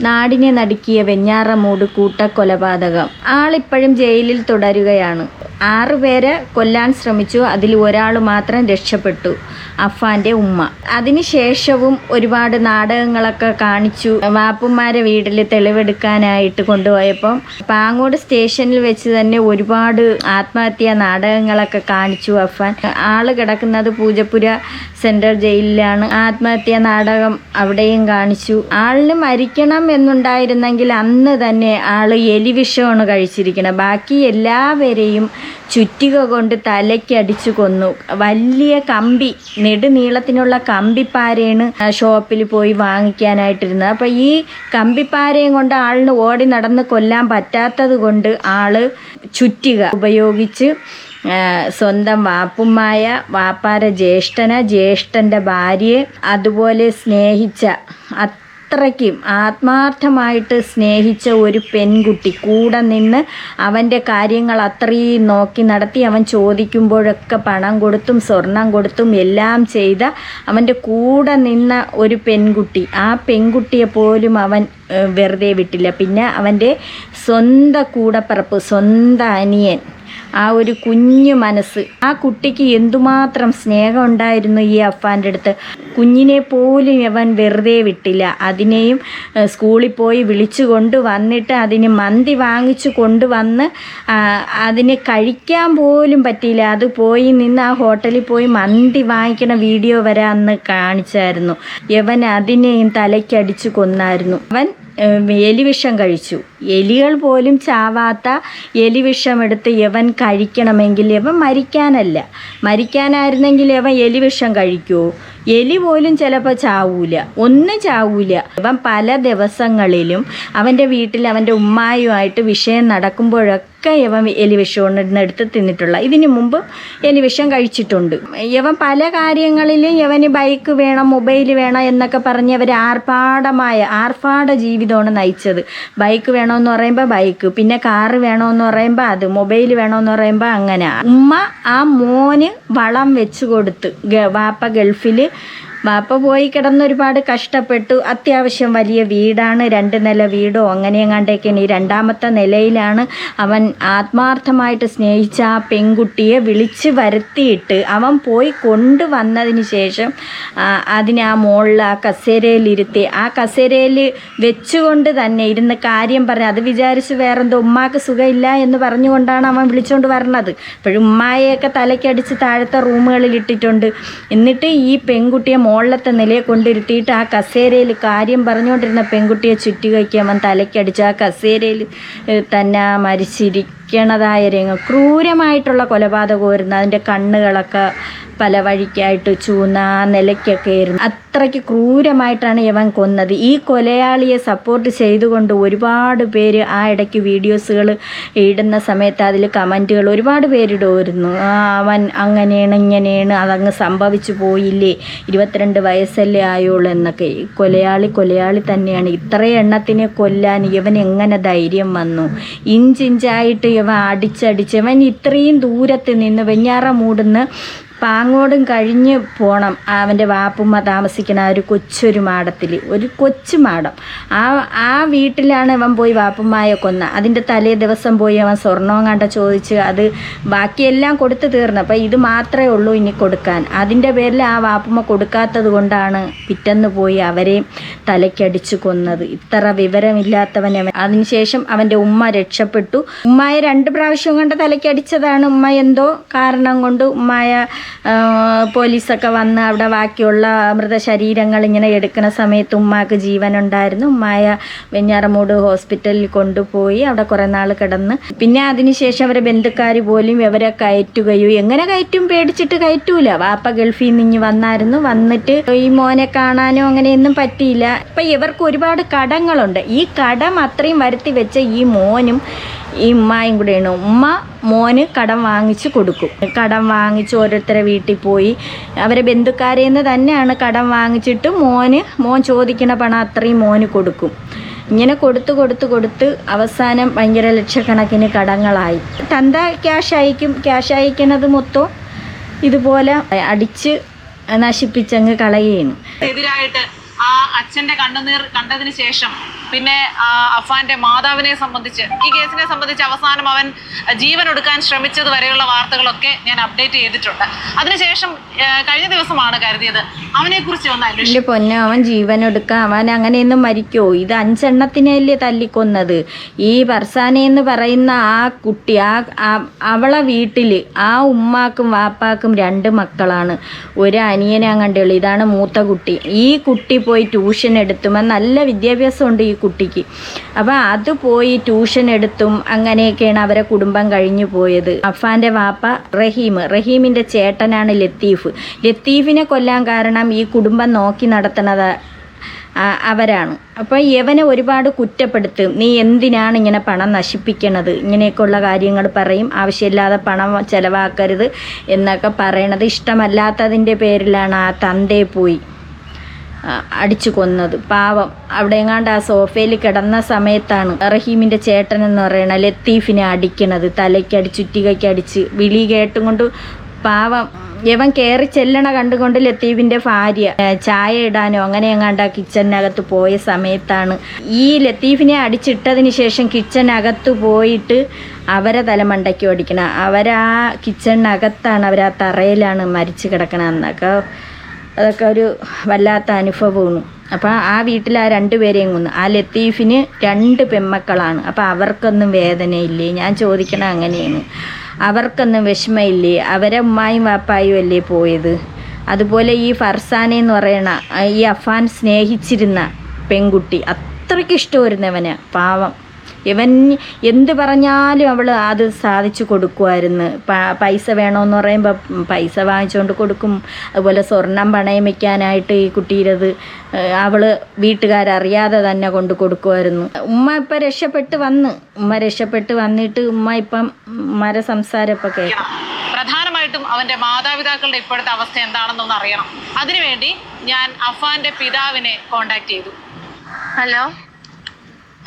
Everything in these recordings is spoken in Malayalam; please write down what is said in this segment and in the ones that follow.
നാടിനെ നടുക്കിയ വെഞ്ഞാറമൂട് കൂട്ടക്കൊലപാതകം. ആളിപ്പോഴും ജയിലിൽ തുടരുകയാണ്. ആറുപേരെ കൊല്ലാൻ ശ്രമിച്ചു. അതിൽ ഒരാൾ മാത്രം രക്ഷപ്പെട്ടു. അഫാന്റെ ഉമ്മ. അതിനുശേഷവും ഒരുപാട് നാടകങ്ങളൊക്കെ കാണിച്ചു. വാപ്പന്മാരെ വീട്ടിൽ തെളിവെടുക്കാനായിട്ട് കൊണ്ടുപോയപ്പം പാങ്ങോട് സ്റ്റേഷനിൽ വെച്ച് തന്നെ ഒരുപാട് ആത്മഹത്യാ നാടകങ്ങളൊക്കെ കാണിച്ചു അഫാൻ. ആൾ കിടക്കുന്നത് പൂജപ്പുര സെൻട്രൽ ജയിലിലാണ്. ആത്മഹത്യാ നാടകം അവിടെയും കാണിച്ചു. ആളിന് മരിക്കണം എന്നുണ്ടായിരുന്നെങ്കിൽ അന്ന് തന്നെ ആൾ എലിവിഷമാണ് കഴിച്ചിരിക്കണം ബാക്കി എല്ലാവരെയും ചുറ്റിക കൊണ്ട് തലയ്ക്കടിച്ചു കൊന്നു. വലിയ കമ്പി നെടുനീളത്തിനുള്ള കമ്പിപ്പാരയാണ് ഷോപ്പിൽ പോയി വാങ്ങിക്കാനായിട്ടിരുന്നത്. അപ്പോൾ ഈ കമ്പിപ്പാരയും കൊണ്ട് ആളിന് ഓടി നടന്ന് കൊല്ലാൻ പറ്റാത്തത് കൊണ്ട് ആൾ ചുറ്റിക ഉപയോഗിച്ച് സ്വന്തം വാപ്പുമായ വാപ്പാര ജ്യേഷ്ഠന ജ്യേഷ്ഠന്റെ ഭാര്യയെ അതുപോലെ സ്നേഹിച്ച അത്രയ്ക്കും ആത്മാർത്ഥമായിട്ട് സ്നേഹിച്ച ഒരു പെൺകുട്ടി കൂടെ നിന്ന് അവന്റെ കാര്യങ്ങൾ അത്രയും നോക്കി നടത്തി അവൻ ചോദിക്കുമ്പോഴൊക്കെ പണം കൊടുത്തും സ്വർണം കൊടുത്തും എല്ലാം ചെയ്ത അവന്റെ കൂടെ നിന്ന ഒരു പെൺകുട്ടി. ആ പെൺകുട്ടിയെ പോലും അവൻ വെറുതെ വിട്ടില്ല. പിന്നെ അവന്റെ സ്വന്തം കൂടപ്പിറപ്പ് സ്വന്തം അനിയൻ. ആ ഒരു കുഞ്ഞു മനസ്സ്. ആ കുട്ടിക്ക് എന്തുമാത്രം സ്നേഹം ഉണ്ടായിരുന്നു ഈ അഫാന്റെ അടുത്ത്. കുഞ്ഞിനെ പോലും അവൻ വെറുതെ വിട്ടില്ല. അതിനെയും സ്കൂളിൽ പോയി വിളിച്ചു കൊണ്ട് വന്നിട്ട് അതിന് മന്തി വാങ്ങിച്ചു കൊണ്ടുവന്ന് അതിനെ കഴിക്കാൻ പോലും പറ്റിയില്ല. അത് പോയി നിന്ന് ആ ഹോട്ടലിൽ പോയി മന്തി വാങ്ങിക്കണ വീഡിയോ വരെ അന്ന് കാണിച്ചായിരുന്നു. യവൻ അതിനെയും തലയ്ക്കടിച്ചു കൊന്നായിരുന്നു. അവൻ എലിവിഷം കഴിച്ചു. എലികൾ പോലും ചാവാത്ത എലിവിഷം എടുത്ത് യവൻ കഴിക്കണമെങ്കിൽ യവൻ മരിക്കാനല്ല. മരിക്കാനായിരുന്നെങ്കിൽ യവൻ എലിവിഷം കഴിക്കൂ. എലി പോലും ചിലപ്പോൾ ചാവൂല. ഒന്നും ചാവൂല. ഇവൻ പല ദിവസങ്ങളിലും അവന്റെ വീട്ടിൽ അവന്റെ ഉമ്മായുമായിട്ട് വിഷയം നടക്കുമ്പോഴൊക്കെ ഇവൻ എലിവിഷം എടുത്ത് തിന്നിട്ടുള്ള ഇതിനു മുമ്പ് എലിവിഷം കഴിച്ചിട്ടുണ്ട്. ഇവൻ പല കാര്യങ്ങളിലും ഇവന് ബൈക്ക് വേണം മൊബൈൽ വേണം എന്നൊക്കെ പറഞ്ഞ് അവർ ആർഭാടമായ ആർഭാട ജീവിതമാണ് നയിച്ചത്. ബൈക്ക് വേണമെന്ന് പറയുമ്പോൾ ബൈക്ക് പിന്നെ കാറ് വേണമെന്ന് പറയുമ്പോൾ അത് മൊബൈൽ വേണമെന്ന് പറയുമ്പോൾ അങ്ങനെ. ഉമ്മ ആ മോന് വളം വെച്ച് കൊടുത്ത് വാപ്പ ഗൾഫിൽ വാപ്പ പോയി കിടന്ന് ഒരുപാട് കഷ്ടപ്പെട്ടു. അത്യാവശ്യം വലിയ വീടാണ്. രണ്ട് നില വീടോ അങ്ങനെ എങ്ങാണ്ടൊക്കെയാണ് ഈ രണ്ടാമത്തെ നിലയിലാണ്. അവൻ ആത്മാർത്ഥമായിട്ട് സ്നേഹിച്ച ആ പെൺകുട്ടിയെ വിളിച്ച് വരുത്തിയിട്ട് അവൻ പോയി കൊണ്ടുവന്നതിന് ശേഷം അതിനെ ആ മുകളിൽ ആ കസേരയിലിരുത്തി ആ കസേരയിൽ വെച്ചുകൊണ്ട് തന്നെ ഇരുന്ന് കാര്യം പറഞ്ഞു അത് വിചാരിച്ച് വേറെന്തോ ഉമ്മാക്ക് സുഖമില്ല എന്ന് പറഞ്ഞുകൊണ്ടാണ് അവൻ വിളിച്ചുകൊണ്ട് വരണത്. അപ്പോഴും ഉമ്മായെയൊക്കെ തലയ്ക്കടിച്ച് താഴത്തെ റൂമുകളിൽ ഇട്ടിട്ടുണ്ട്. എന്നിട്ട് ഈ പെൺകുട്ടിയെ മുകളിലത്തെ നിലയെ കൊണ്ടിരുത്തിയിട്ട് ആ കസേരയിൽ കാര്യം പറഞ്ഞുകൊണ്ടിരുന്ന പെൺകുട്ടിയെ ചുറ്റുകയ്ക്ക് അവൻ തലയ്ക്കടിച്ച് ആ കസേരയിൽ തന്നെ തന്നെ മരിച്ചിരിക്കണതായ രംഗം. ക്രൂരമായിട്ടുള്ള കൊലപാതകമായിരുന്നു അതിന്റെ കണ്ണുകളൊക്കെ പല വഴിക്കായിട്ട് ചൂന്ന നിലയ്ക്കൊക്കെ ആയിരുന്നു. അത്രയ്ക്ക് ക്രൂരമായിട്ടാണ് ഇവൻ കൊന്നത്. ഈ കൊലയാളിയെ സപ്പോർട്ട് ചെയ്തുകൊണ്ട് ഒരുപാട് പേര് ആ ഇടയ്ക്ക് വീഡിയോസുകൾ ഇടുന്ന സമയത്ത് അതിൽ കമന്റുകൾ ഒരുപാട് പേരിടുമായിരുന്നു. അവൻ അങ്ങനെയാണ് ഇങ്ങനെയാണ് അതങ്ങ് സംഭവിച്ചു പോയില്ലേ ഇരുപത്തിരണ്ട് വയസ്സല്ലേ ആയുള്ളൂ എന്നൊക്കെ. കൊലയാളി കൊലയാളി തന്നെയാണ്. ഇത്രയും എണ്ണത്തിനെ കൊല്ലാൻ ഇവൻ എങ്ങനെ ധൈര്യം വന്നു? ഇഞ്ചിഞ്ചായിട്ട് ഇവൻ അടിച്ചടിച്ച് ഇവൻ ഇത്രയും ദൂരത്ത് നിന്ന് വെഞ്ഞാറ മൂടുന്ന് പാങ്ങോടും കഴിഞ്ഞ് പോണം. അവന്റെ വാപ്പുമ്മ താമസിക്കുന്ന ഒരു കൊച്ചൊരു മാടത്തിൽ ഒരു കൊച്ചു മാടം. ആ ആ വീട്ടിലാണ് അവൻ പോയി വാപ്പുമ്മയെ കൊന്ന. അതിന്റെ തലേ ദിവസം പോയി അവൻ സ്വർണവും കണ്ട ചോദിച്ച് അത് ബാക്കിയെല്ലാം കൊടുത്തു തീർന്നു. അപ്പം ഇത് മാത്രമേ ഉള്ളൂ ഇനി കൊടുക്കാൻ. അതിന്റെ പേരിൽ ആ വാപ്പുമ്മ കൊടുക്കാത്തത് കൊണ്ടാണ് പിറ്റന്ന് പോയി അവരെയും തലയ്ക്കടിച്ചു കൊന്നത്. ഇത്ര വിവരമില്ലാത്തവൻ അവൻ. അതിനുശേഷം അവന്റെ ഉമ്മ രക്ഷപ്പെട്ടു. ഉമ്മയെ രണ്ട് പ്രാവശ്യം കൊണ്ട് തലയ്ക്കടിച്ചതാണ്. ഉമ്മ എന്തോ കാരണം കൊണ്ട് ഉമ്മായ പോലീസൊക്കെ വന്ന് അവിടെ ബാക്കിയുള്ള മൃതശരീരങ്ങൾ ഇങ്ങനെ എടുക്കുന്ന സമയത്ത് ഉമ്മാക്ക് ജീവനുണ്ടായിരുന്നു. ഉമ്മായ വെഞ്ഞാറമൂട് ഹോസ്പിറ്റലിൽ കൊണ്ടുപോയി അവിടെ കുറേ നാൾ കിടന്ന്. പിന്നെ അതിനുശേഷം അവരെ ബന്ധുക്കാർ പോലും ഇവരെ കയറ്റുകയോ എങ്ങനെ കയറ്റും പേടിച്ചിട്ട് കയറ്റൂല. വാപ്പ ഗൾഫിൽ നിന്ന് വന്നായിരുന്നു. വന്നിട്ട് ഈ മോനെ കാണാനോ അങ്ങനെയൊന്നും പറ്റിയില്ല. ഇപ്പം ഇവർക്ക് ഒരുപാട് കടങ്ങളുണ്ട്. ഈ കടം അത്രയും വരുത്തി വെച്ച ഈ മോനും ഈ ഉമ്മായും കൂടെയാണ് ഉമ്മ മോന് കടം വാങ്ങിച്ച് കൊടുക്കും. കടം വാങ്ങിച്ച് ഓരോരുത്തരെ വീട്ടിൽ പോയി. അവരെ ബന്ധുക്കാരിൽ നിന്ന് തന്നെയാണ് കടം വാങ്ങിച്ചിട്ട് മോന് മോൻ ചോദിക്കണ പണം അത്രയും മോന് കൊടുക്കും. ഇങ്ങനെ കൊടുത്ത് കൊടുത്ത് കൊടുത്ത് അവസാനം ഭയങ്കര ലക്ഷക്കണക്കിന് കടങ്ങളായി. തന്ത ക്യാഷ് അയക്കും ക്യാഷ് അയക്കണത് മൊത്തം ഇതുപോലെ അടിച്ച് നശിപ്പിച്ചങ്ങ് കളയുകയാണ്. എതിരായിട്ട് ആ അച്ഛന്റെ കണ്ണുനീർ കണ്ടതിന് ശേഷം പിന്നെ അഫാന്റെ മാതാവിനെ സംബന്ധിച്ച് ഈ കേസിനെ സംബന്ധിച്ച് അവസാനം അവൻ ജീവൻ എടുക്കാൻ ശ്രമിച്ചത് വരെയുള്ള വാർത്തകളൊക്കെ ഞാൻ അപ്ഡേറ്റ് ചെയ്തിട്ടുണ്ട്. അതിനുശേഷം കഴിഞ്ഞ ദിവസമാണ് കരുതിയത് അവനെ കുറിച്ച് ഒന്ന് അന്വേഷിച്ചു പൊന്നെ അവൻ ജീവൻ എടുക്കാൻ അവൻ അങ്ങനെയൊന്നും മരിക്കോ? ഇത് അഞ്ചെണ്ണത്തിനല്ലേ തല്ലിക്കൊന്നത്? ഈ ഫർസാന എന്ന് പറയുന്ന ആ കുട്ടി ആ അവളെ വീട്ടിൽ ആ ഉമ്മാക്കും വാപ്പാക്കും രണ്ട് മക്കളാണ്. ഒരു അനിയനെ കണ്ടുള്ളൂ ഇതാണ് മൂത്ത കുട്ടി. ഈ കുട്ടി പോയി ട്യൂഷൻ എടുത്തും. നല്ല വിദ്യാഭ്യാസമുണ്ട് ഈ കുട്ടിക്ക്. അപ്പം അത് പോയി ട്യൂഷൻ എടുത്തും അങ്ങനെയൊക്കെയാണ് അവരെ കുടുംബം കഴിഞ്ഞു പോയത്. അഫാന്റെ വാപ്പ റഹീം. റഹീമിന്റെ ചേട്ടനാണ് ലത്തീഫ്. ലത്തീഫിനെ കൊല്ലാൻ കാരണം ഈ കുടുംബം നോക്കി നടത്തുന്നത് ആ- അവരാണ്. അപ്പോൾ യവനെ ഒരുപാട് കുറ്റപ്പെടുത്തും. നീ എന്തിനാണ് ഇങ്ങനെ പണം നശിപ്പിക്കണത്? ഇങ്ങനെയൊക്കെയുള്ള കാര്യങ്ങൾ പറയും. ആവശ്യമില്ലാതെ പണം ചിലവാക്കരുത് എന്നൊക്കെ പറയണത് ഇഷ്ടമല്ലാത്തതിന്റെ പേരിലാണ് ആ തന്തയെ പോയി. അടിച്ചു കൊന്നത്. പാവം. അവിടെ എങ്ങാണ്ട് ആ സോഫയിൽ കിടന്ന സമയത്താണ് റഹീമിന്റെ ചേട്ടൻ എന്ന് പറയണ ലത്തീഫിനെ അടിക്കണത്. തലയ്ക്കടി ചുറ്റികയ്ക്കടിച്ച് വിളി കേട്ടും കൊണ്ട് പാവം. ഇവൻ കയറി ചെല്ലണ കണ്ടുകൊണ്ട് ലത്തീഫിന്റെ ഭാര്യ ചായ ഇടാനോ അങ്ങനെ എങ്ങാണ്ട് ആ കിച്ചണിനകത്ത് പോയ സമയത്താണ് ഈ ലത്തീഫിനെ അടിച്ചിട്ടതിന് ശേഷം കിച്ചണിനകത്ത് പോയിട്ട് അവരെ തലമണ്ടയ്ക്ക് ഓടിക്കണം. അവരാ കിച്ചണിനകത്താണ് അവർ ആ തറയിലാണ് മരിച്ചു കിടക്കണമെന്നൊക്കെ അതൊക്കെ ഒരു വല്ലാത്ത അനുഭവമാണ്. അപ്പോൾ ആ വീട്ടിൽ ആ രണ്ടുപേരെയും കൊന്നു ആ ലത്തീഫിന് രണ്ട് പെമ്മക്കളാണ്. അപ്പോൾ അവർക്കൊന്നും വേദനയില്ലേ? ഞാൻ ചോദിക്കണ അങ്ങനെയാണ്. അവർക്കൊന്നും വിഷമയില്ലേ? അവരെ ഉമ്മായും വാപ്പായും അല്ലേ പോയത്? അതുപോലെ ഈ ഫർസാന എന്ന് പറയണ ഈ അഫാൻ സ്നേഹിച്ചിരുന്ന പെൺകുട്ടി അത്രയ്ക്ക് ഇഷ്ടം ഇഷ്ടമായിരുന്നവന് പാവം. ഇവൻ എന്ത് പറഞ്ഞാലും അവൾ അത് സാധിച്ചു കൊടുക്കുമായിരുന്നു പൈസ വേണമെന്ന് പറയുമ്പോൾ പൈസ വാങ്ങിച്ചുകൊണ്ട് കൊടുക്കും. അതുപോലെ സ്വർണം പണയം വെക്കാനായിട്ട് ഈ കുട്ടിയിലത് അവൾ വീട്ടുകാരറിയാതെ തന്നെ കൊണ്ട് കൊടുക്കുമായിരുന്നു ഉമ്മ ഇപ്പം രക്ഷപ്പെട്ട് വന്ന് ഉമ്മ രക്ഷപ്പെട്ട് വന്നിട്ട് ഉമ്മ ഇപ്പം മര സംസാരം ഇപ്പം കേൾക്കാം. പ്രധാനമായിട്ടും അവന്റെ മാതാപിതാക്കളുടെ ഇപ്പോഴത്തെ അവസ്ഥ എന്താണെന്നൊന്ന് അറിയണം. അതിനുവേണ്ടി ഞാൻ അഫാന്റെ പിതാവിനെ കോണ്ടാക്ട് ചെയ്തു. ഹലോ?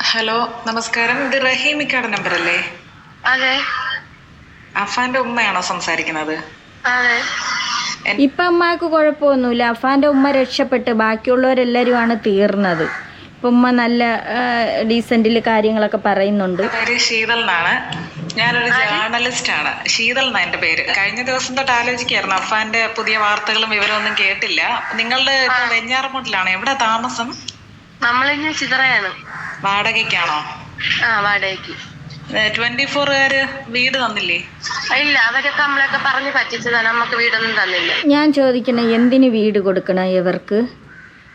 ഹലോ നമസ്കാരം. ഇത് റഹീമിക്കയുടെ നമ്പർ അല്ലേ അതെ. അഫാന്റെ ഉമ്മയാണോ സംസാരിക്കുന്നത്? ഇപ്പൊ ഇപ്പം ഉമ്മക്ക് കുഴപ്പമൊന്നുമില്ല. അഫാന്റെ ഉമ്മ രക്ഷപ്പെട്ട് ബാക്കിയുള്ളവരെല്ലാവരുമാണ് തീർന്നത്. ഇപ്പം ഉമ്മ നല്ല ഡീസന്റിൽ കാര്യങ്ങളൊക്കെ പറയുന്നുണ്ട്. പേര് ശീതൽ എന്നാണ് ഞാനൊരു ജേർണലിസ്റ്റ് ആണ് ശീതൽ എന്നാ എന്റെ പേര്. കഴിഞ്ഞ ദിവസം തൊട്ട് ആലോചിക്കായിരുന്നു അഫാന്റെ പുതിയ വാർത്തകളും വിവരമൊന്നും കേട്ടില്ല. നിങ്ങളുടെ വെഞ്ഞാറമൂട്ടിലാണ്? എവിടെ താമസം? നമ്മളിങ്ങനെ ചിതറയാണ്. വാടകയ്ക്കാണോ? ആ വാടകയ്ക്ക്. ട്വന്റി ഫോറുകാര് വീട് തന്നില്ലേ? ഇല്ല അവരൊക്കെ നമ്മളൊക്കെ പറഞ്ഞു പറ്റിച്ചതാണ്. നമുക്ക് വീടൊന്നും തന്നില്ല. ഞാൻ ചോദിക്കണേ എന്തിന് വീട് കൊടുക്കണം ഇവർക്ക്?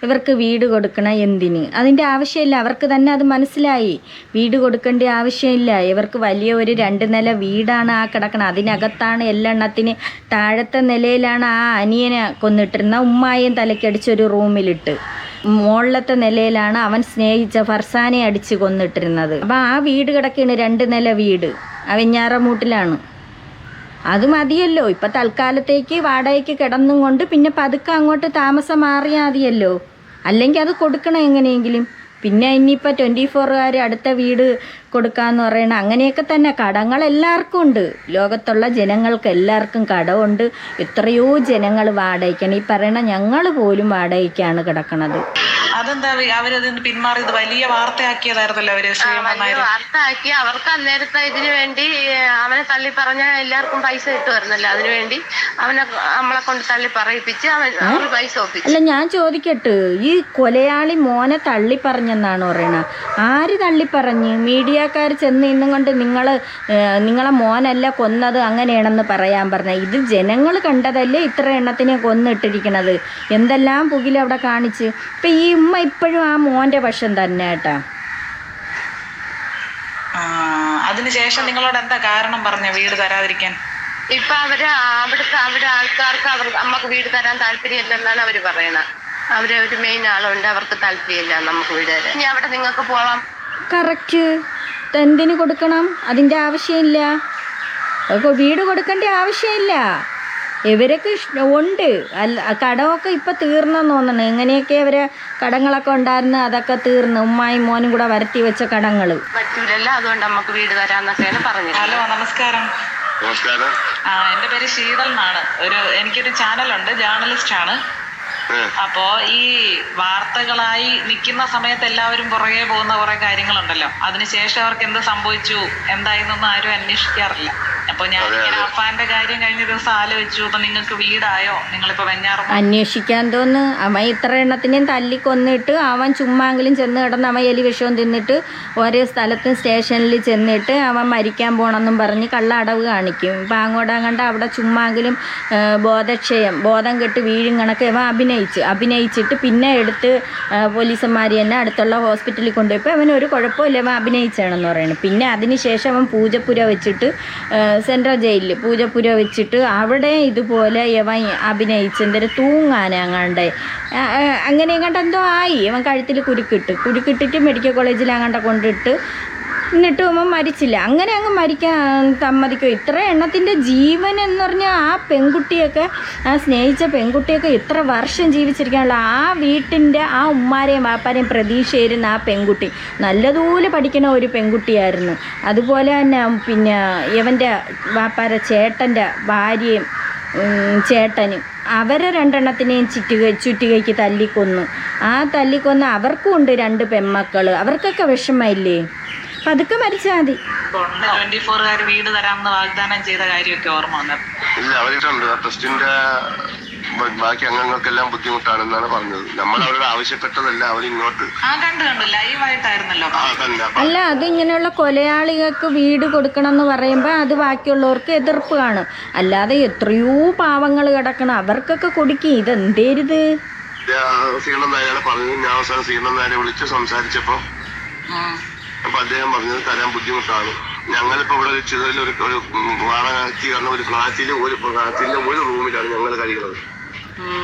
ഇവർക്ക് വീട് കൊടുക്കണം എന്തിന്? അതിന്റെ ആവശ്യമില്ല. അവർക്ക് തന്നെ അത് മനസ്സിലായി. വീട് കൊടുക്കേണ്ട ആവശ്യമില്ല. ഇവർക്ക് വലിയ ഒരു രണ്ട് നില വീടാണ് ആ കിടക്കണം. അതിനകത്താണ് എല്ലെണ്ണത്തിന് താഴത്തെ നിലയിലാണ് ആ അനിയനെ കൊന്നിട്ടിരുന്ന ഉമ്മായും തലയ്ക്കടിച്ചൊരു ഒരു റൂമിലിട്ട്. മുകളിലത്തെ നിലയിലാണ് അവൻ സ്നേഹിച്ച ഫർസാനെ അടിച്ച് കൊന്നിട്ടിരുന്നത്. അപ്പം ആ വീട് കിടക്കുകയാണ് രണ്ട് നില വീട്. ആ വെഞ്ഞാറമൂട്ടിലാണ്. അത് മതിയല്ലോ. ഇപ്പം തൽക്കാലത്തേക്ക് വാടകയ്ക്ക് കിടന്നും കൊണ്ട് പിന്നെ പതുക്കെ അങ്ങോട്ട് താമസം മാറിയാൽ മതിയല്ലോ. അല്ലെങ്കിൽ അത് കൊടുക്കണം എങ്ങനെയെങ്കിലും. പിന്നെ ഇനിയിപ്പോൾ ട്വന്റി ഫോറുകാർ അടുത്ത വീട് കൊടുക്കാന്ന് പറയണ അങ്ങനെയൊക്കെ തന്നെ കടങ്ങൾ എല്ലാവർക്കും ഉണ്ട്. ലോകത്തുള്ള ജനങ്ങൾക്ക് എല്ലാവർക്കും കടമുണ്ട് എത്രയോ ജനങ്ങൾ വാടകയ്ക്കാണ്. ഈ പറയണ ഞങ്ങൾ പോലും വാടകയ്ക്കാണ് കിടക്കണത്. അതെന്താ അവരത് അവരതിന് പിന്മാറി ഇത് വലിയ വാർത്തയാക്കിയതായിരുന്നല്ലോ അവർ വാർത്തയാക്കി. അവർക്ക് അന്നേരത്തെ ഇതിനു വേണ്ടി അവനെ തള്ളി പറഞ്ഞ എല്ലാവർക്കും പൈസ കിട്ടുമായിരുന്നല്ലോ. അതിനു വേണ്ടി അവനെ നമ്മളെ കൊണ്ട് തള്ളി പറയിപ്പിച്ച് അവൻ പൈസ ഒപ്പിച്ചു. അല്ല ഞാൻ ചോദിക്കട്ടെ. ഈ കൊലയാളി മോനെ തള്ളി പറഞ്ഞെന്നാണ് പറയണത് ആര് തള്ളി പറഞ്ഞ്? മീഡിയക്കാർ ചെന്ന് ഇന്നും കൊണ്ട് നിങ്ങൾ നിങ്ങളെ മോനല്ല കൊന്നത് അങ്ങനെയാണെന്ന് പറയാൻ പറഞ്ഞ. ഇത് ജനങ്ങൾ കണ്ടതല്ലേ ഇത്ര എണ്ണത്തിനെ കൊന്നിട്ടിരിക്കണത്? എന്തെല്ലാം പുകിൽ അവിടെ കാണിച്ച്? ഇപ്പം ഈ ഉമ്മ ഇപ്പോഴും ആ മോന്റെ പക്ഷം തന്നെ കേട്ടാ. ആ അതിനുശേഷം നിങ്ങളോട് എന്താ കാരണം പറഞ്ഞ വീട് തരാതിരിക്കാൻ? ഇപ്പൊ അവർ അവിടുത്തെ അവിടെ ആൾക്കാർക്ക് അവർ നമുക്ക് വീട് തരാൻ താല്പര്യമില്ലെന്നാണ് അവർ പറയണത് അവർ ഒരു മെയിൻ ആളുണ്ട് അവർക്ക് താല്പര്യമില്ല നമുക്ക് വീട് തരാൻ. ഇനി അവിടെ നിങ്ങൾക്ക് പോവാം. കറക്റ്റ്. എന്തിന് കൊടുക്കണം? അതിന്റെ ആവശ്യമില്ല. വീട് കൊടുക്കേണ്ട ആവശ്യമില്ല. ഇവരൊക്കെ ഉണ്ട്. അല്ല കടമൊക്കെ ഇപ്പം തീർന്നെന്ന് തോന്നണം. എങ്ങനെയൊക്കെ ഇവരെ കടങ്ങളൊക്കെ ഉണ്ടായിരുന്നു അതൊക്കെ തീർന്നു ഉമ്മായും മോനും കൂടെ വരുത്തി വെച്ച കടങ്ങൾ പറ്റൂലല്ലോ അതുകൊണ്ട് നമുക്ക് വീട് തരാന്നൊക്കെയാണ് പറഞ്ഞത് ഹലോ നമസ്കാരം. നമസ്കാരം. ആ എന്റെ പേര് ശീതൽ എന്നാണ്. ഒരു എനിക്കൊരു ചാനലുണ്ട് ജേർണലിസ്റ്റ് ആണ്. അപ്പോ ഈ വാർത്തകളായി നിൽക്കുന്ന സമയത്ത് എല്ലാവരും പുറകെ പോകുന്ന കുറെ കാര്യങ്ങളുണ്ടല്ലോ. അതിനുശേഷം അവർക്ക് എന്ത് സംഭവിച്ചു എന്തായിരുന്നൊന്നും ആരും അന്വേഷിക്കാറില്ല. അപ്പൊ ഞാൻ ഇങ്ങനെ. അഫാന്റെ കാര്യം കഴിഞ്ഞ ദിവസം ആലോചിച്ചു. അപ്പൊ നിങ്ങൾക്ക് വീടായോ? നിങ്ങളിപ്പോ വെഞ്ഞാറും അന്വേഷിക്കാൻ തോന്ന് അവൻ ഇത്ര എണ്ണത്തിനെയും തല്ലി കൊന്നിട്ട് അവൻ ചുമ്മാങ്കിലും ചെന്ന് കിടന്ന് അവൻ എലി വിഷവും തിന്നിട്ട് ഓരോ സ്ഥലത്തും സ്റ്റേഷനിൽ ചെന്നിട്ട് അവൻ മരിക്കാൻ പോണെന്നും പറഞ്ഞ് കള്ള അടവ് കാണിക്കും. ഇപ്പം അങ്ങോട്ടാ കണ്ട അവിടെ ചുമ്മാങ്കിലും ബോധക്ഷയം ബോധം കെട്ട് വീഴും കണക്ക് അവൻ അഭിനയിച്ച്. അഭിനയിച്ചിട്ട് പിന്നെ എടുത്ത് പോലീസന്മാർ തന്നെ അടുത്തുള്ള ഹോസ്പിറ്റലിൽ കൊണ്ടുപോയപ്പോൾ അവൻ ഒരു കുഴപ്പമില്ല. അവൻ അഭിനയിച്ചാണെന്ന് പറയുന്നത് പിന്നെ അതിന് ശേഷം അവൻ പൂജപ്പുര വെച്ചിട്ട് സെൻട്രൽ ജയിലിൽ പൂജപ്പുര വെച്ചിട്ട് അവിടെ ഇതുപോലെ ഇവൻ അഭിനയിച്ചെന്തൊരു തൂങ്ങാനങ്ങാണ്ട് അങ്ങനെ എങ്ങാണ്ട് എന്തോ ആയി. ഇവൻ കഴുത്തിൽ കുരുക്കിട്ട്. കുരുക്കിട്ടിട്ട് മെഡിക്കൽ കോളേജിൽ അങ്ങാണ്ട കൊണ്ടിട്ട് എന്നിട്ട് അവൻ മരിച്ചില്ല. അങ്ങനെ അങ്ങ് മരിക്കാൻ സമ്മതിക്കും. ഇത്ര എണ്ണത്തിന്റെ ജീവൻ എന്ന് പറഞ്ഞാൽ ആ പെൺകുട്ടിയൊക്കെ ആ സ്നേഹിച്ച പെൺകുട്ടിയൊക്കെ ഇത്ര വർഷം ജീവിച്ചിരിക്കാനുള്ള ആ വീട്ടിന്റെ ആ ഉമ്മാരെയും വാപ്പാരെയും പ്രതീക്ഷയായിരുന്ന ആ പെൺകുട്ടി. നല്ലതുപോലെ പഠിക്കണ ഒരു പെൺകുട്ടിയായിരുന്നു. അതുപോലെ തന്നെ പിന്നെ ഇവന്റെ വാപ്പാര ചേട്ടന്റെ ഭാര്യയും ചേട്ടനും അവരെ രണ്ടെണ്ണത്തിനെയും ചുറ്റുക ചുറ്റുകയ്ക്ക് തല്ലിക്കൊന്നു. ആ തല്ലിക്കൊന്ന് അവർക്കും ഉണ്ട് രണ്ട് പെൺമക്കൾ അവർക്കൊക്കെ വിഷമമില്ലേ? പതുക്കെ മരിച്ചാൽ മതി. ട്വന്റി ഫോറുകാർ വീട് തരാമെന്ന് വാഗ്ദാനം ചെയ്ത കാര്യമൊക്കെ ഓർമ്മ വന്നത്. ഇല്ല അവരിട്ടുണ്ട് ട്രസ്റ്റിന്റെ ബ- ബാക്കി അംഗങ്ങൾക്കെല്ലാം ബുദ്ധിമുട്ടാണെന്നാണ് പറഞ്ഞത്. നമ്മൾ അവരോട് ആവശ്യപ്പെട്ടതല്ല അവരിങ്ങോട്ട് ആ കണ്ടു കണ്ടു. ലൈവായിട്ടായിരുന്നല്ലോ ആ അല്ല അത് ഇങ്ങനെയുള്ള കൊലയാളികൾക്ക് വീട് കൊടുക്കണം എന്ന് പറയുമ്പോൾ അത് ബാക്കിയുള്ളവർക്ക് എതിർപ്പ് കാണും. അല്ലാതെ എത്രയോ പാവങ്ങൾ കിടക്കണം അവർക്കൊക്കെ കൊടുക്കി. ഇത് എന്തേരുത് സീണൻ നായരെ പറഞ്ഞു ഞാൻ അവസാനം സീണൻ നായരെ വിളിച്ച് സംസാരിച്ചപ്പോ അപ്പൊ അദ്ദേഹം പറഞ്ഞത് തരാൻ ബുദ്ധിമുട്ടാണ്. ഞങ്ങളിപ്പോ ഇവിടെ ഒരു ചെറിയ ഒരു വാടകയ്ക്ക് കാരണം ഒരു ഫ്ലാറ്റിൽ ഒരു ഫ്ലാറ്റിന്റെ ഒരു റൂമിലാണ് ഞങ്ങൾ കഴിയുന്നത്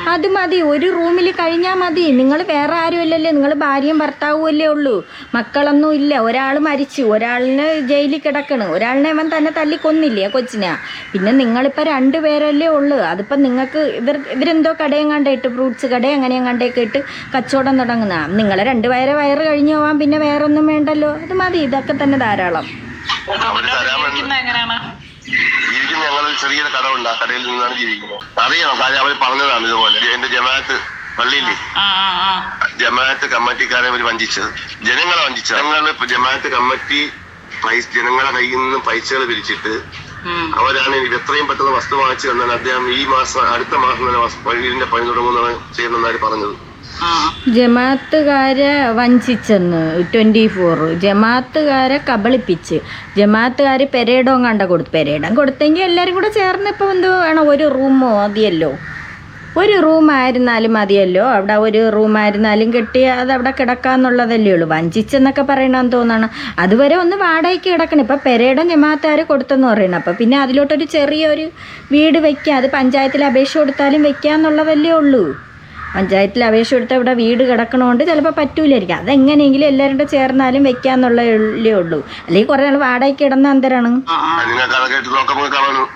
അത് മതി ഒരു റൂമിൽ കഴിഞ്ഞാൽ മതി. നിങ്ങൾ വേറെ ആരുമല്ലല്ലേ? നിങ്ങൾ ഭാര്യയും ഭർത്താവും അല്ലേ ഉള്ളൂ. മക്കളൊന്നും ഇല്ല. ഒരാൾ മരിച്ചു. ഒരാളിന് ജയിലിൽ കിടക്കണ്. ഒരാളിനെ അവൻ തന്നെ തല്ലി കൊന്നില്ലേ ആ കൊച്ചിനെ? പിന്നെ നിങ്ങളിപ്പോൾ രണ്ട് പേരല്ലേ ഉള്ളൂ. അതിപ്പം നിങ്ങൾക്ക് ഇവർ ഇവരെന്തോ കടയും കണ്ടിട്ട് ഫ്രൂട്ട്സ് കട അങ്ങനെയും കണ്ടേക്ക് ഇട്ട് കച്ചവടം തുടങ്ങുന്ന. നിങ്ങളെ രണ്ട് വയറ് വയറ് കഴിഞ്ഞു പോവാൻ പിന്നെ വേറെ ഒന്നും വേണ്ടല്ലോ. അത് മതി. ഇതൊക്കെ തന്നെ ധാരാളം. ഞങ്ങൾ ചെറിയൊരു കടമുണ്ട് ആ കടയിൽ നിന്നാണ് ജീവിക്കുന്നത്. അറിയണം. കാര്യം അവർ പറഞ്ഞതാണ് ഇതുപോലെ. എന്റെ ജമാഅത്ത് പള്ളിയില്ലേ? ജമാഅത്ത് കമ്മിറ്റിക്കാരെ അവർ വഞ്ചിച്ചത്. ജനങ്ങളെ വഞ്ചിച്ചത്. ഞങ്ങൾ ജമാഅത്ത് കമ്മിറ്റി പൈസ ജനങ്ങളെ കയ്യിൽ നിന്ന് പൈസകൾ പിരിച്ചിട്ട്. അവരാണ് എത്രയും പെട്ടെന്ന് വസ്തു വാങ്ങിച്ചു തന്നാൽ അദ്ദേഹം ഈ മാസം അടുത്ത മാസം തന്നെ വീടിന്റെ പണി തുടങ്ങുമെന്നാണ് ചെയ്യുന്നതായി പറഞ്ഞത്. ആ ജമാഅത്തുകാരെ വഞ്ചിച്ചെന്ന് ട്വന്റി ഫോർ ജമാത്തുകാരെ കബളിപ്പിച്ച്. ജമാത്തുകാർ പെരേഡോ കണ്ട കൊടുത്തു പെരേഡം കൊടുത്തെങ്കിൽ എല്ലാവരും കൂടെ ചേർന്ന് ഇപ്പം എന്ത് വേണം? ഒരു റൂമോ മതിയല്ലോ. ഒരു റൂമായിരുന്നാലും മതിയല്ലോ. അവിടെ ഒരു റൂമായിരുന്നാലും കിട്ടി അത് അവിടെ കിടക്കാന്നുള്ളതല്ലേ ഉള്ളൂ. വഞ്ചിച്ചെന്നൊക്കെ പറയണമെന്ന് തോന്നണം. അതുവരെ ഒന്ന് വാടകയ്ക്ക് കിടക്കണം. ഇപ്പം പെരേടം ജമാത്തുകാർ കൊടുത്തെന്ന് പറയണം. അപ്പം പിന്നെ അതിലോട്ടൊരു ചെറിയൊരു വീട് വെക്കുക അത് പഞ്ചായത്തിൽ അപേക്ഷ കൊടുത്താലും വെക്കാന്നുള്ളതല്ലേ ഉള്ളൂ. പഞ്ചായത്തിൽ അപേക്ഷ കൊടുത്താൽ ഇവിടെ വീട് കിടക്കണോണ്ട് ചിലപ്പോൾ പറ്റൂലായിരിക്കും. അതെങ്ങനെയെങ്കിലും എല്ലാവരും കൂടെ ചേർന്നാലും വെക്കാന്നുള്ളേ ഉള്ളൂ അല്ലെങ്കിൽ കുറെ നാൾ വാടകയ്ക്ക് കിടന്ന അന്തരാണ്.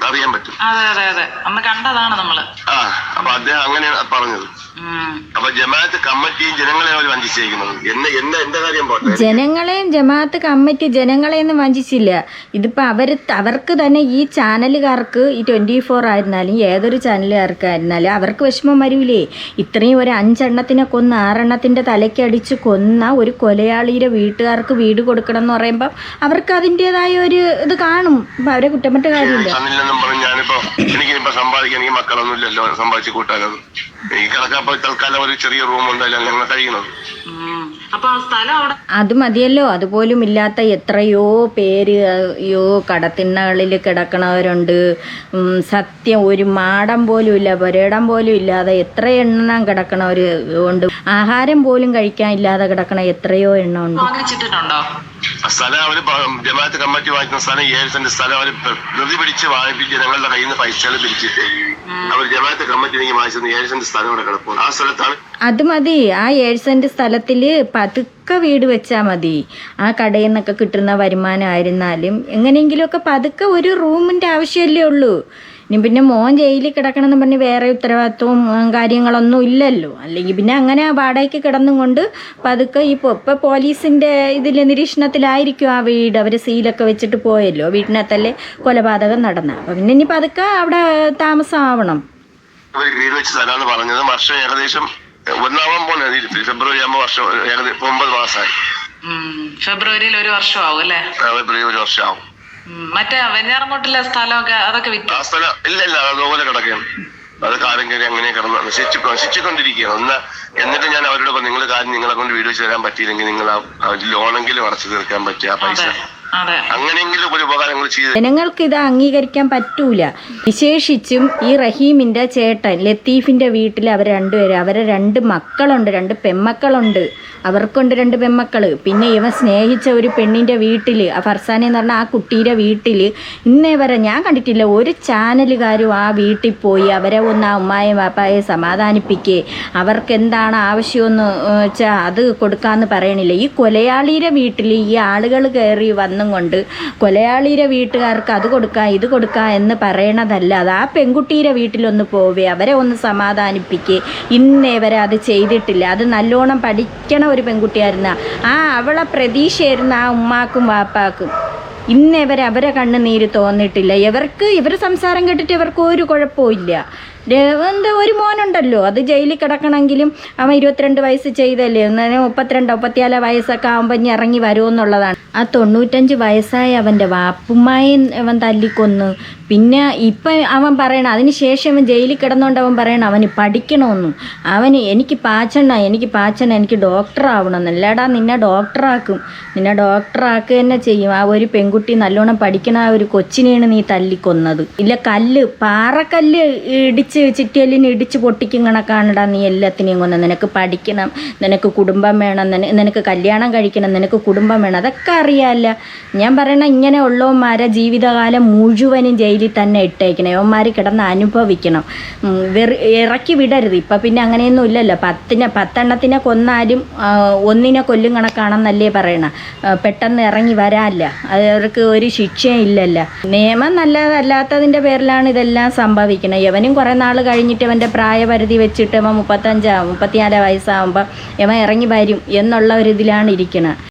അറിയാൻ പറ്റും. അതെ അതെ അതെ. അന്ന് കണ്ടതാണ് നമ്മൾ. ആ അപ്പൊ അദ്ദേഹം അങ്ങനെയാണ് പറഞ്ഞത്. അപ്പൊ ജമാഅത്ത് കമ്മിറ്റിയും ജനങ്ങളെ അവർ വഞ്ചിച്ചിരിക്കുന്നത് എന്നെ എന്റെ എന്റെ കാര്യം പോട്ടെ. ജനങ്ങളെയും ജമാഅത്ത് കമ്മിറ്റി ജനങ്ങളെയൊന്നും വഞ്ചിച്ചില്ല. ഇതിപ്പോ അവർ അവർക്ക് തന്നെ ഈ ചാനലുകാർക്ക് ഈ ട്വന്റി ഫോർ ആയിരുന്നാലും ഏതൊരു ചാനലുകാർക്കായിരുന്നാലും അവർക്ക് വിഷമം വരൂലേ. ഇത്രയും ഒരു അഞ്ചെണ്ണത്തിനെ കൊന്ന് ആറെണ്ണത്തിന്റെ തലയ്ക്കടിച്ച് കൊന്ന ഒരു കൊലയാളിയുടെ വീട്ടുകാർക്ക് വീട് കൊടുക്കണം എന്ന് പറയുമ്പോൾ അവർക്ക് അതിന്റെതായ ഒരു ഇത് കാണും. അപ്പൊ അവരെ കുറ്റമറ്റ കാര്യമില്ല. ഞാനിപ്പോ എനിക്കിനിപ്പോ സമ്പാദിക്കാൻ എനിക്ക് മക്കളൊന്നും ഇല്ലല്ലോ സമ്പാദിച്ച് കൂട്ടാനത് എനിക്ക് കിടക്കാപ്പോ തൽക്കാലം ഒരു ചെറിയ റൂം ഉണ്ടായാലും ഞങ്ങൾ കഴിയുന്നത്. അപ്പൊ ആ സ്ഥലം അവിടെ അത് മതിയല്ലോ അതുപോലും ഇല്ലാത്ത എത്രയോ പേര് അയ്യോ കടത്തിണ്ണകളിൽ കിടക്കണവരുണ്ട്. ഉം, സത്യം ഒരു മാടം പോലും ഇല്ല പുരയിടം പോലും ഇല്ലാതെ എത്ര എണ്ണം കിടക്കണവർ ഉണ്ട്. ആഹാരം പോലും കഴിക്കാൻ ഇല്ലാതെ കിടക്കണ എത്രയോ എണ്ണം ഉണ്ട്. വാങ്ങിച്ചിട്ടുണ്ടോ? സ്ഥലം അവർ ജമാഅത്ത് കമ്മിറ്റി വാങ്ങിക്കുന്ന സ്ഥലം ഏഴ് സെന്റ് സ്ഥലം അവർ പ്രതി പിടിച്ച് വാങ്ങിപ്പിച്ച് ജനങ്ങളുടെ കയ്യിൽ നിന്ന് പൈസകൾ പിരിച്ചിട്ട് അവർ ജമാഅത്ത് കമ്മിറ്റി വാങ്ങിച്ചത് ഏഴ് സെന്റ് സ്ഥലം ഇവിടെ കിടപ്പുണ്ട്. ആ സ്ഥലത്താണ് അത് മതി. ആ ഏഴ് സെന്റ് സ്ഥലത്തിൽ പതുക്കെ വീട് വെച്ചാ മതി. ആ കടയിൽ നിന്നൊക്കെ കിട്ടുന്ന വരുമാനം ആയിരുന്നാലും എങ്ങനെയെങ്കിലും ഒക്കെ പതുക്കെ ഒരു റൂമിന്റെ ആവശ്യമല്ലേ ഉള്ളൂ. ഇനി പിന്നെ മോൻ ജയിലിൽ കിടക്കണമെന്ന് പറഞ്ഞ് വേറെ ഉത്തരവാദിത്വവും കാര്യങ്ങളൊന്നും ഇല്ലല്ലോ. അല്ലെങ്കിൽ പിന്നെ അങ്ങനെ ആ വാടകയ്ക്ക് കിടന്നും കൊണ്ട് പതുക്കെ ഇപ്പോൾ ഇപ്പോൾ പോലീസിന്റെ ഇതിൽ നിരീക്ഷണത്തിലായിരിക്കും ആ വീട് അവർ സീലൊക്കെ വെച്ചിട്ട് പോയല്ലോ. വീട്ടിനകത്തല്ലേ കൊലപാതകം നടന്ന. അപ്പം പിന്നെ ഇനി പതുക്കെ അവിടെ താമസമാവണം. ഒരു വീട് വെച്ച് തരാന്ന് പറഞ്ഞത് വർഷം ഏകദേശം ഈ ഫെബ്രുവരി ആകുമ്പോൾ വർഷം ഏകദേശം ഒമ്പത് മാസമായി ഫെബ്രുവരിയിൽ ഒരു വർഷമാവും അല്ലേ? ഫെബ്രുവരി ഒരു വർഷമാവും. മറ്റേ വെഞ്ഞാറമൂട്ടിലെ സ്ഥലമൊക്കെ അതൊക്കെ വിറ്റു. ആ സ്ഥലം ഇല്ല ഇല്ല അതുപോലെ കിടക്കുകയാണ്. അത് കാലം കയറി അങ്ങനെ കിടന്ന് നശിച്ചു നശിച്ചുകൊണ്ടിരിക്കുകയാണ്. ഒന്ന് എന്നിട്ട് ഞാൻ അവരോട് പറഞ്ഞു നിങ്ങൾ കാര്യം നിങ്ങളെ കൊണ്ട് വീട് വെച്ച് തരാൻ പറ്റിയില്ലെങ്കിൽ നിങ്ങൾ ആ ലോണെങ്കിലും അടച്ചു തീർക്കാൻ പറ്റിയ ആ പൈസ. അതെ അങ്ങനെയെങ്കിലും ഒരു ഉപകാരങ്ങൾ ചെയ്ത് ജനങ്ങൾക്ക് ഇത് അംഗീകരിക്കാൻ പറ്റൂല. വിശേഷിച്ചും ഈ റഹീമിന്റെ ചേട്ടൻ ലത്തീഫിന്റെ വീട്ടിൽ അവർ രണ്ടുപേരും അവരെ രണ്ട് മക്കളുണ്ട് രണ്ട് പെമ്മക്കളുണ്ട് അവർക്കുണ്ട് രണ്ട് പെൺമക്കൾ പിന്നെ ഇവൻ സ്നേഹിച്ച ഒരു പെണ്ണിന്റെ വീട്ടിൽ ആ ഫർസാനെ എന്ന് പറഞ്ഞാൽ ആ കുട്ടിയുടെ വീട്ടിൽ ഇന്നേ വരെ ഞാൻ കണ്ടിട്ടില്ല ഒരു ചാനലുകാരും ആ വീട്ടിൽ പോയി അവരെ ഒന്ന് ആ ഉമ്മായും വാപ്പായെ സമാധാനിപ്പിക്കേ. അവർക്ക് എന്താണ് ആവശ്യമെന്ന് വെച്ചാൽ അത് കൊടുക്കാമെന്ന് പറയണില്ല. ഈ കൊലയാളിയുടെ വീട്ടിൽ ഈ ആളുകൾ കയറി വന്നും കൊണ്ട് കൊലയാളിയുടെ വീട്ടുകാർക്ക് അത് കൊടുക്കാം ഇത് കൊടുക്കാം എന്ന് പറയണതല്ല. അത് ആ പെൺകുട്ടിയുടെ വീട്ടിലൊന്ന് പോവേ അവരെ ഒന്ന് സമാധാനിപ്പിക്കേ. ഇന്നേ വരെ അത് ചെയ്തിട്ടില്ല. അത് നല്ലോണം പഠിക്കണ ഒരു പെൺകുട്ടിയായിരുന്ന. ആ അവളെ പ്രതീക്ഷയായിരുന്ന ആ ഉമ്മാക്കും വാപ്പാക്കും. ഇന്നേ വരെ അവരെ കണ്ണുനീര് തോന്നിട്ടില്ല ഇവർക്ക് ഇവർ സംസാരം കേട്ടിട്ട് ഇവർക്ക് ഒരു കുഴപ്പമില്ല എന്താ ഒരു മോനുണ്ടല്ലോ. അത് ജയിലിൽ കിടക്കണമെങ്കിലും അവൻ ഇരുപത്തിരണ്ട് വയസ്സ് ചെയ്തല്ലേ. എന്നാലും മുപ്പത്തിരണ്ട് മുപ്പത്തിയാലോ വയസ്സൊക്കെ ആകുമ്പോൾ ഇനി ഇറങ്ങി വരുമെന്നുള്ളതാണ് ആ തൊണ്ണൂറ്റഞ്ച് വയസ്സായ അവന്റെ വാപ്പുമായി അവൻ തല്ലിക്കൊന്നു. പിന്നെ ഇപ്പം അവൻ പറയണം അതിന് ശേഷം അവൻ ജയിലിൽ കിടന്നുകൊണ്ട് അവൻ പറയണം അവന് പഠിക്കണമെന്നും. അവന് എനിക്ക് പാച്ചണ്ണ എനിക്ക് പാച്ചണ്ണ എനിക്ക് ഡോക്ടറാവണം അല്ലാടാ നിന്നെ ഡോക്ടറാക്കും. നിന്നെ ഡോക്ടറാക്കുക തന്നെ ചെയ്യും. ആ ഒരു പെൺകുട്ടി നല്ലോണം പഠിക്കണ ആ ഒരു കൊച്ചിനെയാണ് നീ തല്ലിക്കൊന്നത്. ഇല്ല കല്ല് പാറക്കല്ല് ഇടിച്ച് ചിറ്റിയല്ലിന് ഇടിച്ച് പൊട്ടിക്കും കാണടാ നീ എല്ലാത്തിനെയും കൊന്ന്. നിനക്ക് പഠിക്കണം നിനക്ക് കുടുംബം വേണം നിനക്ക് കല്യാണം കഴിക്കണം നിനക്ക് കുടുംബം വേണം. അതൊക്കെ അറിയാമല്ല ഞാൻ പറയണ ഇങ്ങനെ ഉള്ളവന്മാരെ ജീവിതകാലം മുഴുവനും ജയിലിൽ തന്നെ ഇട്ടേക്കണം. ഇവന്മാർ കിടന്ന് അനുഭവിക്കണം. വെറു ഇറക്കി വിടരുത്. ഇപ്പം പിന്നെ അങ്ങനെയൊന്നും ഇല്ലല്ലോ. പത്തിനെ പത്തെണ്ണത്തിനെ കൊന്നാലും ഒന്നിനെ കൊല്ലും കണക്കാണെന്നല്ലേ പറയണ. പെട്ടെന്ന് ഇറങ്ങി വരാല്ല. അവർക്ക് ഒരു ശിക്ഷയും ഇല്ലല്ലോ. നിയമം നല്ലതല്ലാത്തതിന്റെ പേരിലാണ് ഇതെല്ലാം സംഭവിക്കുന്നത് യവനും കുറേ നാൾ കഴിഞ്ഞിട്ട് അവന്റെ പ്രായപരിധി വെച്ചിട്ട് അവൻ മുപ്പത്തഞ്ചാവും മുപ്പത്തിനാല് വയസ്സാകുമ്പോൾ ഇവൻ ഇറങ്ങി വരും എന്നുള്ള ഒരു ഇതിലാണ് ഇരിക്കുന്നത്